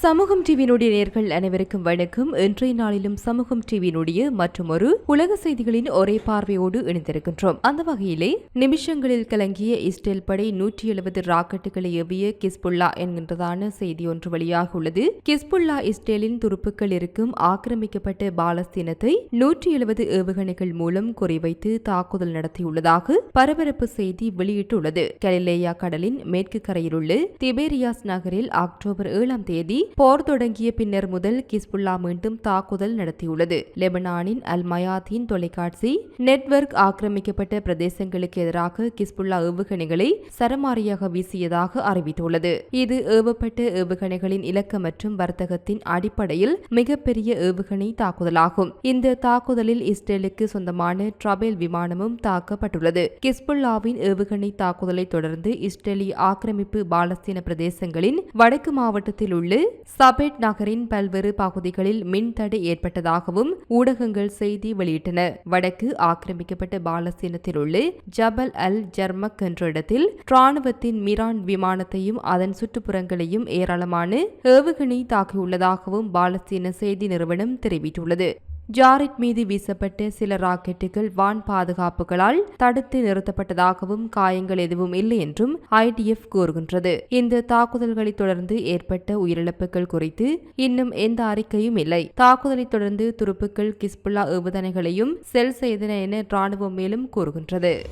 சமூகம் டிவியினுடைய நேர்கள் அனைவருக்கும் வணக்கம். இன்றைய நாளிலும் சமூகம் டிவியினுடைய மற்றும் ஒரு உலக செய்திகளின் ஒரே பார்வையோடு இணைந்திருக்கின்றோம். அந்த வகையிலே நிமிஷங்களில் கலங்கிய இஸ்ரேல் படை நூற்றி எழுபது ராக்கெட்டுகளை ஏவிய கிஸ்புல்லா என்கின்றதான செய்தி ஒன்று வெளியாக உள்ளது. கிஸ்புல்லா இஸ்ரேலின் துருப்புக்கள் இருக்கும் ஆக்கிரமிக்கப்பட்ட பாலஸ்தீனத்தை நூற்றி எழுபது ஏவுகணைகள் மூலம் குறிவைத்து தாக்குதல் நடத்தியுள்ளதாக பரபரப்பு செய்தி வெளியிட்டுள்ளது. கலிலேயா கடலின் மேற்கு கரையிலுள்ள திபேரியாஸ் நகரில் அக்டோபர் ஏழாம் தேதி போர் தொடங்கிய பின்னர் முதல் கிஸ்புல்லா மீண்டும் தாக்குதல் நடத்தியுள்ளது. லெபனானின் அல் மயாதீன் தொலைக்காட்சி நெட்வொர்க் ஆக்கிரமிக்கப்பட்ட பிரதேசங்களுக்கு எதிராக கிஸ்புல்லா ஏவுகணைகளை சரமாரியாக வீசியதாக அறிவித்துள்ளது. இது ஏவப்பட்ட ஏவுகணைகளின் இலக்க மற்றும் வர்த்தகத்தின் அடிப்படையில் மிகப்பெரிய ஏவுகணை தாக்குதலாகும். இந்த தாக்குதலில் இஸ்ரேலுக்கு சொந்தமான ட்ரபேல் விமானமும் தாக்கப்பட்டுள்ளது. கிஸ்புல்லாவின் ஏவுகணை தாக்குதலை தொடர்ந்து இஸ்ரேலிய ஆக்கிரமிப்பு பாலஸ்தீன பிரதேசங்களின் வடக்கு மாவட்டத்தில் உள்ள சபெட் நகரின் பல்வேறு பகுதிகளில் மின்தடை ஏற்பட்டதாகவும் ஊடகங்கள் செய்தி வெளியிட்டன. வடக்கு ஆக்கிரமிக்கப்பட்ட பாலஸ்தீனத்தில் உள்ள ஜபல் அல் ஜர்மக் என்ற இடத்தில் ராணுவத்தின் மிரான் விமானத்தையும் அதன் சுற்றுப்புறங்களையும் ஏராளமான ஏவுகணை தாக்கியுள்ளதாகவும் பாலஸ்தீன செய்தி நிறுவனம் தெரிவித்துள்ளது. ஜாரிட் மீது வீசப்பட்ட சில ராக்கெட்டுகள் வான் பாதுகாப்புகளால் தடுத்து நிறுத்தப்பட்டதாகவும் காயங்கள் எதுவும் இல்லை என்றும் ஐடிஎஃப் கூறுகின்றது. இந்த தாக்குதல்களை தொடர்ந்து ஏற்பட்ட உயிரிழப்புகள் குறித்து இன்னும் எந்த அறிக்கையும் இல்லை. தாக்குதலை தொடர்ந்து துருப்புக்கள் கிஸ்புல்லா ஏவுதனைகளையும் செல் செய்தன என ராணுவம் மேலும் கூறுகின்றது.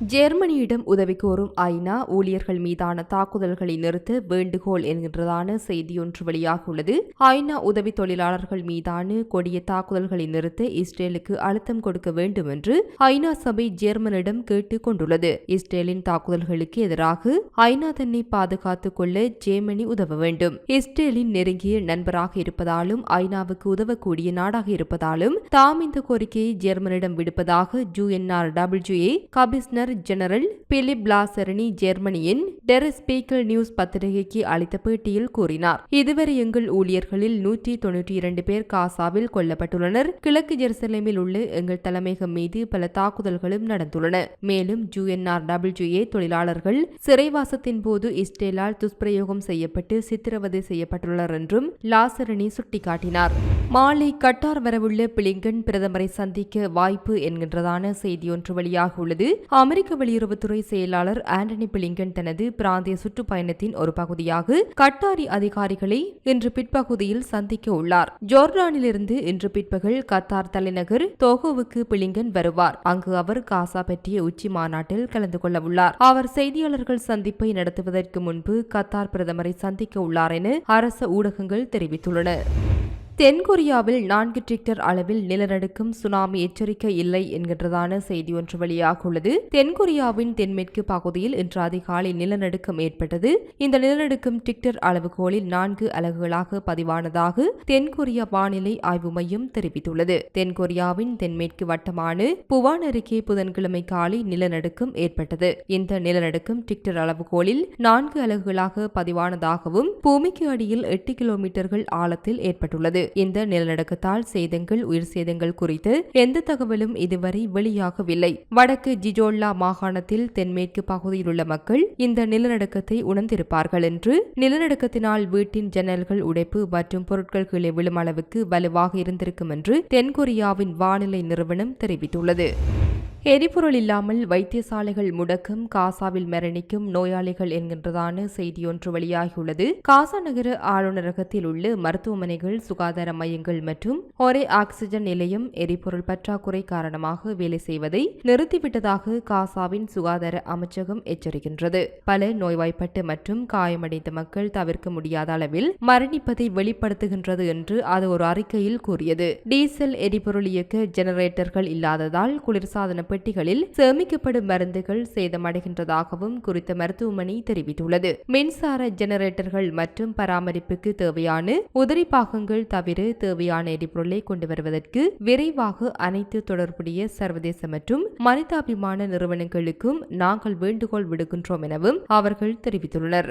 ஜெர்மனியிடம் உதவி கோரும் ஐநா ஊழியர்கள் மீதான தாக்குதல்களை நிறுத்த வேண்டுகோள் என்கின்றதான செய்தி ஒன்று வெளியாகியுள்ளது. ஐநா உதவி தொழிலாளர்கள் மீதான கொடிய தாக்குதல்களை நிறுத்த இஸ்ரேலுக்கு அழுத்தம் கொடுக்க வேண்டும் என்று ஐநா சபை ஜெர்மனிடம் கேட்டுக் கொண்டுள்ளது. இஸ்ரேலின் தாக்குதல்களுக்கு எதிராக ஐநா தன்னை பாதுகாத்துக் கொள்ள ஜெர்மனி உதவ வேண்டும். இஸ்ரேலின் நெருங்கிய நண்பராக இருப்பதாலும் ஐநாவுக்கு உதவக்கூடிய நாடாக இருப்பதாலும் தாம் இந்த கோரிக்கையை ஜெர்மனிடம் விடுப்பதாக ஜூஎன்ஆர் டபிள்யூஏ கபிஸ்னர் General பிலிப் பிளாசரணி ஜெர்மனியின் டெரஸ்பீக்கல் நியூஸ் பத்திரிகைக்கு அளித்த பேட்டியில் கூறினார். இதுவரை எங்கள் ஊழியர்களில் நூற்றி தொன்னூற்றி இரண்டு பேர் காசாவில் கொல்லப்பட்டுள்ளனர். கிழக்கு ஜெருசலேமில் உள்ள எங்கள் தலைமையகம் மீது பல தாக்குதல்களும் நடந்துள்ளன. மேலும் ஜூஎன்ஆர் டபிள்யூஏ தொழிலாளர்கள் சிறைவாசத்தின் போது இஸ்ரேலால் துஷ்பிரயோகம் செய்யப்பட்டு சித்திரவதை செய்யப்பட்டுள்ளனர் என்றும் லாசரணி சுட்டிக்காட்டினார். மாலை கட்டார் வரவுள்ள பிளிங்கன் பிரதமரை சந்திக்க வாய்ப்பு என்கின்றதான செய்தியொன்று வெளியாகியுள்ளது அமெரிக்க வெளியுறவுத்துறை செயலாளர் ஆண்டனி பிளிங்கன் தனது பிராந்திய சுற்றுப்பயணத்தின் ஒரு பகுதியாக கட்டாரி அதிகாரிகளை இன்று பிற்பகுதியில் சந்திக்க உள்ளார். ஜோர்டானிலிருந்து இன்று பிற்பகல் கத்தார் தலைநகர் தோகோவுக்கு பிளிங்கன் வருவார். அங்கு அவர் காசா பற்றிய உச்சி மாநாட்டில் கலந்து கொள்ள உள்ளார். அவர் செய்தியாளர்கள் சந்திப்பை நடத்துவதற்கு முன்பு கத்தார் பிரதமரை சந்திக்க உள்ளார் என அரச ஊடகங்கள் தெரிவித்துள்ளன. தென்கொரியாவில் நான்கு டிக்டர் அளவில் நிலநடுக்கம் சுனாமி எச்சரிக்கை இல்லை என்கின்றதான செய்தி ஒன்று வெளியாகியுள்ளது தென்கொரியாவின் தென்மேற்கு பகுதியில் இன்று அதிகாலை நிலநடுக்கம் ஏற்பட்டது. இந்த நிலநடுக்கம் டிக்டர் அளவுகோலில் நான்கு அலகுகளாக பதிவானதாக தென்கொரியா வானிலை ஆய்வு மையம் தெரிவித்துள்ளது. தென்கொரியாவின் தென்மேற்கு வட்டமான புவான் அருகே புதன்கிழமை காலை நிலநடுக்கம் ஏற்பட்டது. இந்த நிலநடுக்கம் டிக்டர் அளவுகோலில் நான்கு அலகுகளாக பதிவானதாகவும் பூமிக்கு அடியில் எட்டு கிலோமீட்டர்கள் ஆழத்தில் ஏற்பட்டுள்ளது. இந்த நிலநடுக்கத்தால் சேதங்கள் உயிர் சேதங்கள் குறித்து எந்த தகவலும் இதுவரை வெளியாகவில்லை. வடக்கு ஜிஜோல்லா மாகாணத்தில் தென்மேற்கு பகுதியில் உள்ள மக்கள் இந்த நிலநடுக்கத்தை உணர்ந்திருப்பார்கள் என்று நிலநடுக்கத்தினால் வீட்டின் ஜன்னல்கள் உடைப்பு மற்றும் பொருட்கள் கீழே விழும் அளவுக்கு வலுவாக இருந்திருக்கும் என்று தென்கொரியாவின் வானிலை நிறுவனம் தெரிவித்துள்ளது. எரிபொருள் இல்லாமல் வைத்தியசாலைகள் முடக்கும் காசாவில் மரணிக்கும் நோயாளிகள் என்கின்றதான செய்தியொன்று வெளியாகியுள்ளது. காசா நகர ஆளுநரகத்தில் உள்ள மருத்துவமனைகள் சுகாதார மையங்கள் மற்றும் ஒரே ஆக்சிஜன் நிலையம் எரிபொருள் பற்றாக்குறை காரணமாக வேலை செய்வதை நிறுத்திவிட்டதாக காசாவின் சுகாதார அமைச்சகம் எச்சரிக்கின்றது. பல நோய்வாய்ப்பட்டு மற்றும் காயமடைந்த மக்கள் தவிர்க்க முடியாத அளவில் மரணிப்பதை வெளிப்படுத்துகின்றது என்று அது ஒரு அறிக்கையில் கூறியது. டீசல் எரிபொருள் இயக்க ஜெனரேட்டர்கள் இல்லாததால் குளிர்சாதன பெட்டிகளில் சேமிக்கப்படும் மருந்துகள் சேதமடைகின்றதாகவும் குறித்த மருத்துவமனை தெரிவித்துள்ளது. மின்சார ஜெனரேட்டர்கள் மற்றும் பராமரிப்புக்கு தேவையான உதிரி பாகங்கள் தவிர தேவையான எரிபொருளை கொண்டு வருவதற்கு விரைவாக அனைத்து தொடர்புடைய சர்வதேச மற்றும் மனிதாபிமான நிறுவனங்களுக்கும் நாங்கள் வேண்டுகோள் விடுக்கின்றோம் எனவும் அவர்கள் தெரிவித்துள்ளனர்.